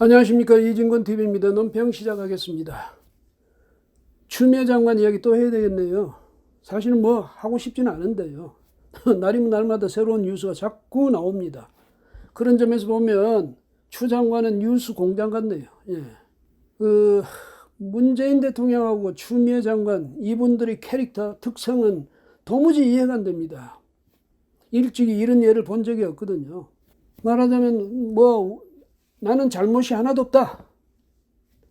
안녕하십니까 이진권 TV입니다. 논평 시작하겠습니다. 추미애 장관 이야기 또 해야 되겠네요. 사실은 뭐 하고 싶지는 않은데요. 날이면 날마다 새로운 뉴스가 자꾸 나옵니다. 그런 점에서 보면 추 장관은 뉴스 공장 같네요. 예. 그 문재인 대통령하고 추미애 장관 이분들의 캐릭터 특성은 도무지 이해가 안 됩니다. 일찍이 이런 예를 본 적이 없거든요. 말하자면 뭐 나는 잘못이 하나도 없다.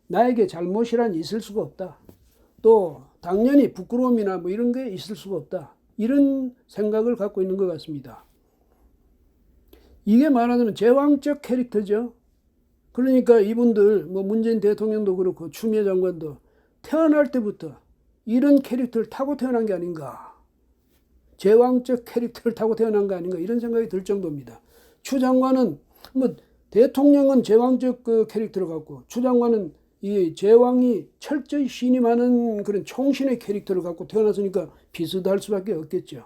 나에게 잘못이란 있을 수가 없다. 또 당연히 부끄러움이나 뭐 이런 게 있을 수가 없다. 이런 생각을 갖고 있는 것 같습니다. 이게 말하자면 제왕적 캐릭터죠. 그러니까 이분들 뭐 문재인 대통령도 그렇고 추미애 장관도 태어날 때부터 이런 캐릭터를 타고 태어난 게 아닌가. 제왕적 캐릭터를 타고 태어난 거 아닌가 이런 생각이 들 정도입니다. 추 장관은 뭐 대통령은 제왕적 그 캐릭터를 갖고 추 장관은 이 제왕이 철저히 신임하는 그런 총신의 캐릭터를 갖고 태어났으니까 비슷할 수밖에 없겠죠.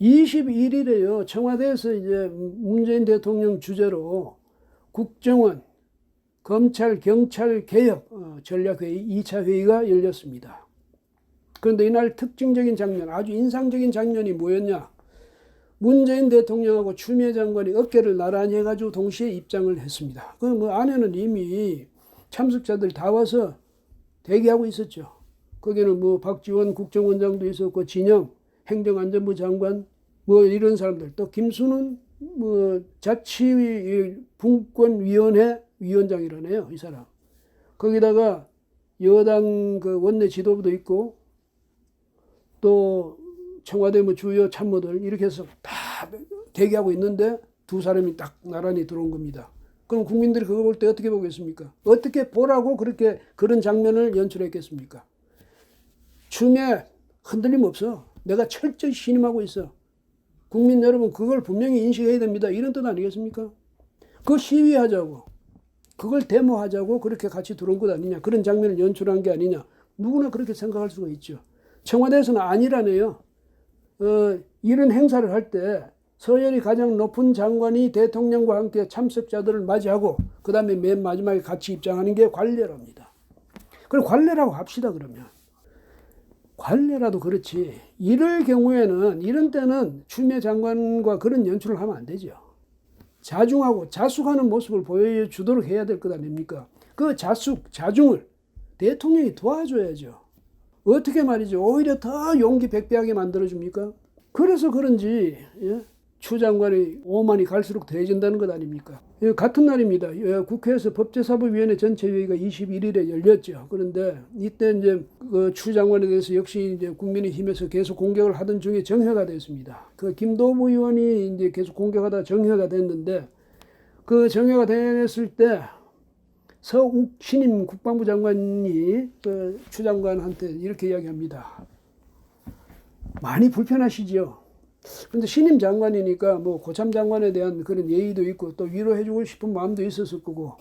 21일에요. 청와대에서 이제 문재인 대통령 주재로 국정원, 검찰, 경찰 개혁 어, 전략회의 2차 회의가 열렸습니다. 그런데 이날 특징적인 장면, 아주 인상적인 장면이 뭐였냐? 문재인 대통령하고 추미애 장관이 어깨를 나란히 해가지고 동시에 입장을 했습니다. 그 뭐 안에는 이미 참석자들이 다 와서 대기하고 있었죠. 거기는 뭐 박지원 국정원장도 있었고 진영 행정안전부 장관 뭐 이런 사람들 또 김수는 뭐 자치 분권위원회 위원장이라네요 이 사람. 거기다가 여당 그 원내 지도부도 있고 또 청와대 뭐 주요 참모들 이렇게 해서 다 대기하고 있는데 두 사람이 딱 나란히 들어온 겁니다. 그럼 국민들이 그거 볼 때 어떻게 보겠습니까? 어떻게 보라고 그렇게 그런 장면을 연출했겠습니까? 춤에 흔들림 없어. 내가 철저히 신임하고 있어. 국민 여러분 그걸 분명히 인식해야 됩니다. 이런 뜻 아니겠습니까? 그 시위하자고 그걸 데모하자고 그렇게 같이 들어온 것 아니냐 그런 장면을 연출한 게 아니냐 누구나 그렇게 생각할 수가 있죠. 청와대에서는 아니라네요. 어, 이런 행사를 할 때 서열이 가장 높은 장관이 대통령과 함께 참석자들을 맞이하고 그 다음에 맨 마지막에 같이 입장하는 게 관례랍니다. 그럼 관례라고 합시다 그러면. 관례라도 그렇지. 이럴 경우에는 이런 때는 추미애 장관과 그런 연출을 하면 안 되죠. 자중하고 자숙하는 모습을 보여주도록 해야 될 것 아닙니까? 그 자숙, 자중을 대통령이 도와줘야죠. 어떻게 말이죠? 오히려 더 용기 백배하게 만들어줍니까? 그래서 그런지 예? 추 장관의 오만이 갈수록 더해진다는 것 아닙니까? 예, 같은 날입니다. 예, 국회에서 법제사법위원회 전체회의가 21일에 열렸죠. 그런데 이때 이제 그 추 장관에 대해서 역시 이제 국민의힘에서 계속 공격을 하던 중에 정회가 됐습니다. 그 김도부 의원이 이제 계속 공격하다 정회가 됐는데 그 정회가 됐을 때 서욱 신임 국방부 장관이 그 추 장관한테 이렇게 이야기합니다. 많이 불편하시지요. 근데 신임 장관이니까 뭐 고참 장관에 대한 그런 예의도 있고 또 위로해 주고 싶은 마음도 있었을 거고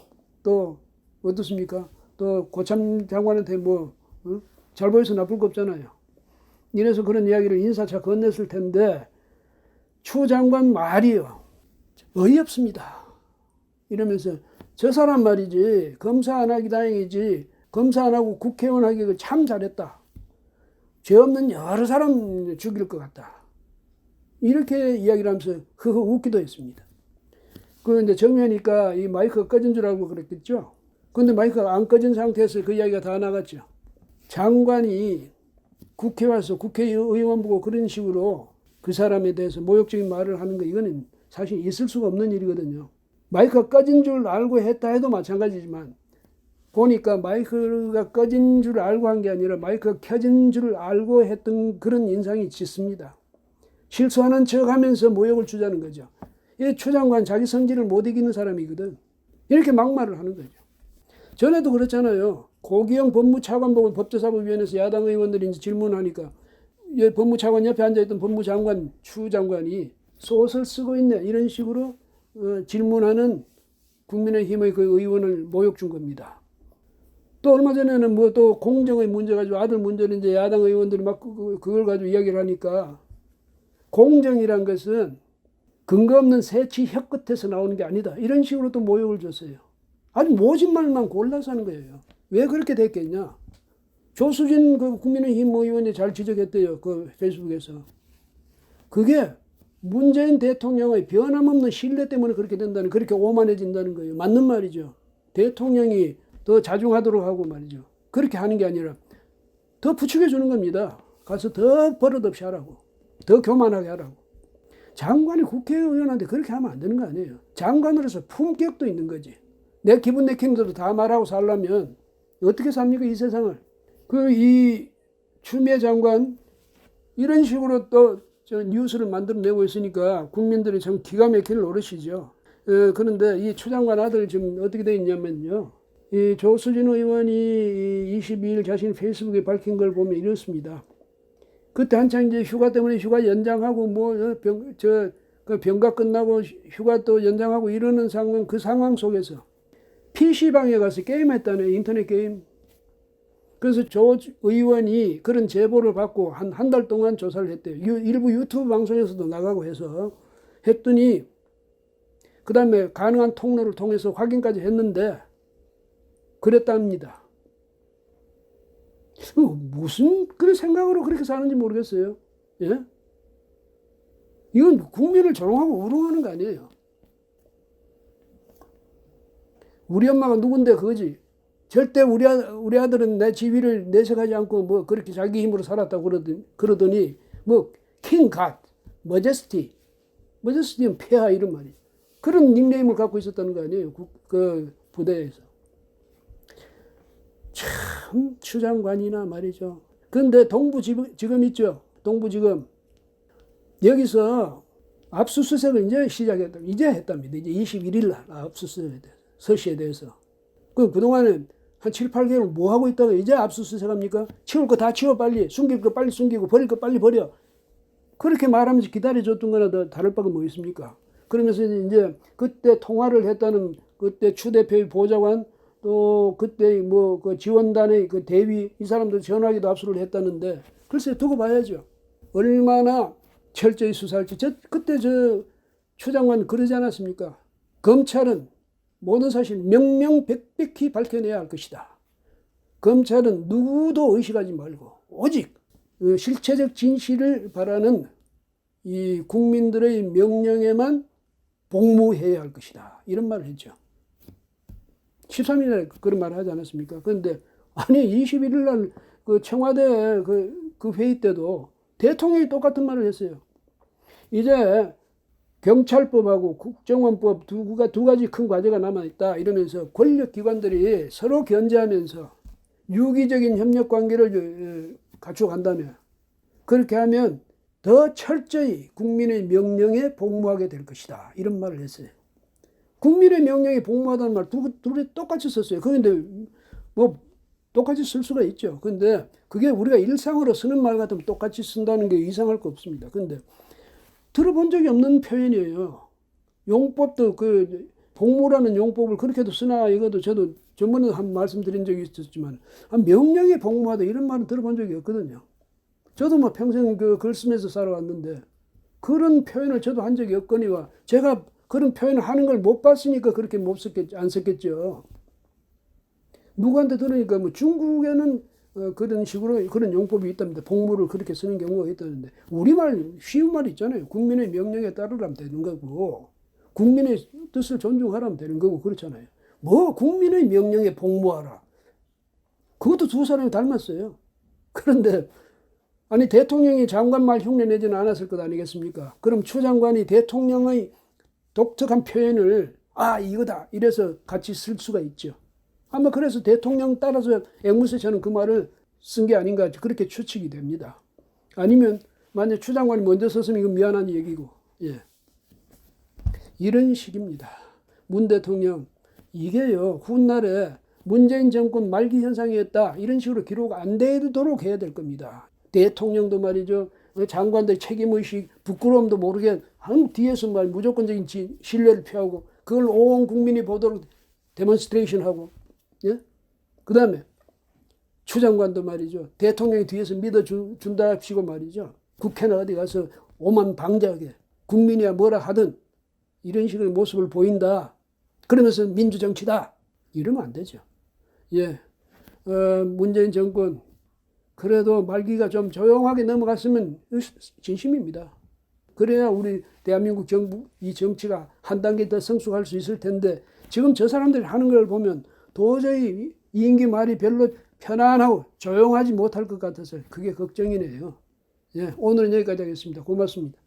또 어떻습니까? 또 고참 장관한테 뭐잘 어? 보여서 나쁠 거 없잖아요. 이래서 그런 이야기를 인사차 건넸을 텐데 추 장관 말이요 어이없습니다. 이러면서 저 사람 말이지 검사 안 하기 다행이지 검사 안 하고 국회의원 하기 참 잘했다. 죄 없는 여러 사람 죽일 것 같다. 이렇게 이야기를 하면서 흐흐 웃기도 했습니다. 그 이제 정면이니까 이 마이크가 꺼진 줄 알고 그랬겠죠. 근데 마이크가 안 꺼진 상태에서 그 이야기가 다 나갔죠. 장관이 국회 와서 국회의원 보고 그런 식으로 그 사람에 대해서 모욕적인 말을 하는 거 이거는 사실 있을 수가 없는 일이거든요. 마이크가 꺼진 줄 알고 했다 해도 마찬가지지만 보니까 마이크가 꺼진 줄 알고 한 게 아니라 마이크가 켜진 줄 알고 했던 그런 인상이 짙습니다. 실수하는 척 하면서 모욕을 주자는 거죠. 이 초장관 자기 성질을 못 이기는 사람이거든. 이렇게 막말을 하는 거죠. 전에도 그렇잖아요. 고기영 법무차관 보고 법제사법위원회에서 야당 의원들이 질문하니까 법무차관 옆에 앉아있던 법무장관 추 장관이 소설 쓰고 있네 이런 식으로 어, 질문하는 국민의힘의 그 의원을 모욕 준 겁니다. 또 얼마 전에는 뭐 또 공정의 문제 가지고 아들 문제를 이제 야당 의원들이 막 그걸 가지고 이야기를 하니까 공정이란 것은 근거 없는 새치 혀 끝에서 나오는 게 아니다. 이런 식으로 또 모욕을 줬어요. 아주 모진 말만 골라서 하는 거예요. 왜 그렇게 됐겠냐? 조수진 그 국민의힘 의원이 잘 지적했대요. 그 페이스북에서. 그게 문재인 대통령의 변함없는 신뢰 때문에 그렇게 된다는, 그렇게 오만해진다는 거예요. 맞는 말이죠. 대통령이 더 자중하도록 하고 말이죠. 그렇게 하는 게 아니라 더 부추겨 주는 겁니다. 가서 더 버릇없이 하라고. 더 교만하게 하라고. 장관이 국회의원한테 그렇게 하면 안 되는 거 아니에요. 장관으로서 품격도 있는 거지. 내 기분 내키는 대로 다 말하고 살려면 어떻게 삽니까, 이 세상을. 그, 이 추미애 장관, 이런 식으로 또 저 뉴스를 만들어내고 있으니까 국민들이 참 기가 막힐 노릇이죠. 어, 그런데 이 추 장관 아들 지금 어떻게 돼 있냐면요. 이 조수진 의원이 22일 자신 페이스북에 밝힌 걸 보면 이렇습니다. 그때 한창 이제 휴가 때문에 휴가 연장하고 뭐병저 그 병가 끝나고 휴가 또 연장하고 이러는 상황 그 상황 속에서 PC방에 가서 게임했다네 인터넷 게임. 그래서 조 의원이 그런 제보를 받고 한 한 달 동안 조사를 했대요. 유, 일부 유튜브 방송에서도 나가고 해서 했더니 그 다음에 가능한 통로를 통해서 확인까지 했는데 그랬답니다. 어, 무슨 그런 생각으로 그렇게 사는지 모르겠어요. 예? 이건 국민을 조롱하고 우롱하는 거 아니에요. 우리 엄마가 누군데 그거지. 절대 우리, 아, 우리 아들은 내 지위를 내색하지 않고 뭐 그렇게 자기 힘으로 살았다고 그러더니, 그러더니 뭐 킹 갓, 머제스티, 머제스티는 폐하 이런 말이 그런 닉네임을 갖고 있었다는 거 아니에요. 그, 그 부대에서. 참 추장관이나 말이죠. 근데 동부지검 지금 있죠. 동부지검 여기서 압수수색을 이제 시작했다. 이제 했답니다. 이제 21일 날 압수수색에 대해서 서시에 대해서. 그 그동안에 한 7, 8개월 뭐 하고 있다가 이제 압수수색 합니까? 치울 거 다 치워 빨리. 숨길 거 빨리 숨기고 버릴 거 빨리 버려. 그렇게 말하면서 기다려줬던 거나 더 다를 바가 뭐 있습니까? 그러면서 이제 그때 통화를 했다는 그때 추 대표의 보좌관 또 그때 뭐 그 지원단의 그 대위 이 사람들 전화기도 압수를 했다는데 글쎄 두고 봐야죠. 얼마나 철저히 수사할지. 저 그때 저 추장관 그러지 않았습니까? 검찰은 모든 사실 명명백백히 밝혀내야 할 것이다. 검찰은 누구도 의식하지 말고 오직 그 실체적 진실을 바라는 이 국민들의 명령에만 복무해야 할 것이다. 이런 말을 했죠. 13일에 그런 말을 하지 않았습니까? 그런데 아니 21일 날 그 청와대 그, 그 회의 때도 대통령이 똑같은 말을 했어요. 이제 경찰법하고 국정원법 두가 두 가지 큰 과제가 남아 있다 이러면서 권력 기관들이 서로 견제하면서 유기적인 협력 관계를 갖춰간다면 그렇게 하면 더 철저히 국민의 명령에 복무하게 될 것이다 이런 말을 했어요. 국민의 명령에 복무하다는 말 두, 둘이 똑같이 썼어요. 그런데 뭐 똑같이 쓸 수가 있죠. 근데 그게 우리가 일상으로 쓰는 말 같으면 똑같이 쓴다는 게 이상할 거 없습니다. 근데 들어본 적이 없는 표현이에요. 용법도 그 복무라는 용법을 그렇게도 쓰나 이것도 저도 전번에 한 말씀드린 적이 있었지만 명령에 복무하다 이런 말은 들어본 적이 없거든요. 저도 뭐 평생 그 글 쓰면서 살아왔는데 그런 표현을 저도 한 적이 없거니와 제가 그런 표현을 하는 걸 못 봤으니까 그렇게 못 썼겠, 안 썼겠죠. 누구한테 들으니까 뭐 중국에는 어, 그런 식으로 그런 용법이 있답니다. 복무를 그렇게 쓰는 경우가 있다는데 우리말 쉬운 말 있잖아요. 국민의 명령에 따르라면 되는 거고 국민의 뜻을 존중하라면 되는 거고 그렇잖아요. 뭐 국민의 명령에 복무하라. 그것도 두 사람이 닮았어요. 그런데 아니 대통령이 장관 말 흉내 내지는 않았을 것 아니겠습니까? 그럼 추 장관이 대통령의 독특한 표현을 아 이거다 이래서 같이 쓸 수가 있죠. 아마 그래서 대통령 따라서 앵무새 저는 그 말을 쓴 게 아닌가 그렇게 추측이 됩니다. 아니면 만약 추 장관이 먼저 썼으면 이건 미안한 얘기고 예. 이런 식입니다. 문 대통령 이게요 훗날에 문재인 정권 말기 현상이었다 이런 식으로 기록 안 되도록 해야 될 겁니다. 대통령도 말이죠 장관들 책임의식 부끄러움도 모르게 한 뒤에서 말 무조건적인 지, 신뢰를 표하고 그걸 온 국민이 보도록 데몬스트레이션 하고 예? 그 다음에 추 장관도 말이죠. 대통령이 뒤에서 믿어준다 합시고 말이죠. 국회나 어디 가서 오만 방자하게 국민이야 뭐라 하든 이런 식의 모습을 보인다. 그러면서 민주정치다. 이러면 안 되죠. 예, 어, 문재인 정권 그래도 말기가 좀 조용하게 넘어갔으면 진심입니다. 그래야 우리 대한민국 정부 이 정치가 한 단계 더 성숙할 수 있을 텐데 지금 저 사람들이 하는 걸 보면 도저히 이 임기 말이 별로 편안하고 조용하지 못할 것 같아서 그게 걱정이네요. 예, 오늘은 여기까지 하겠습니다. 고맙습니다.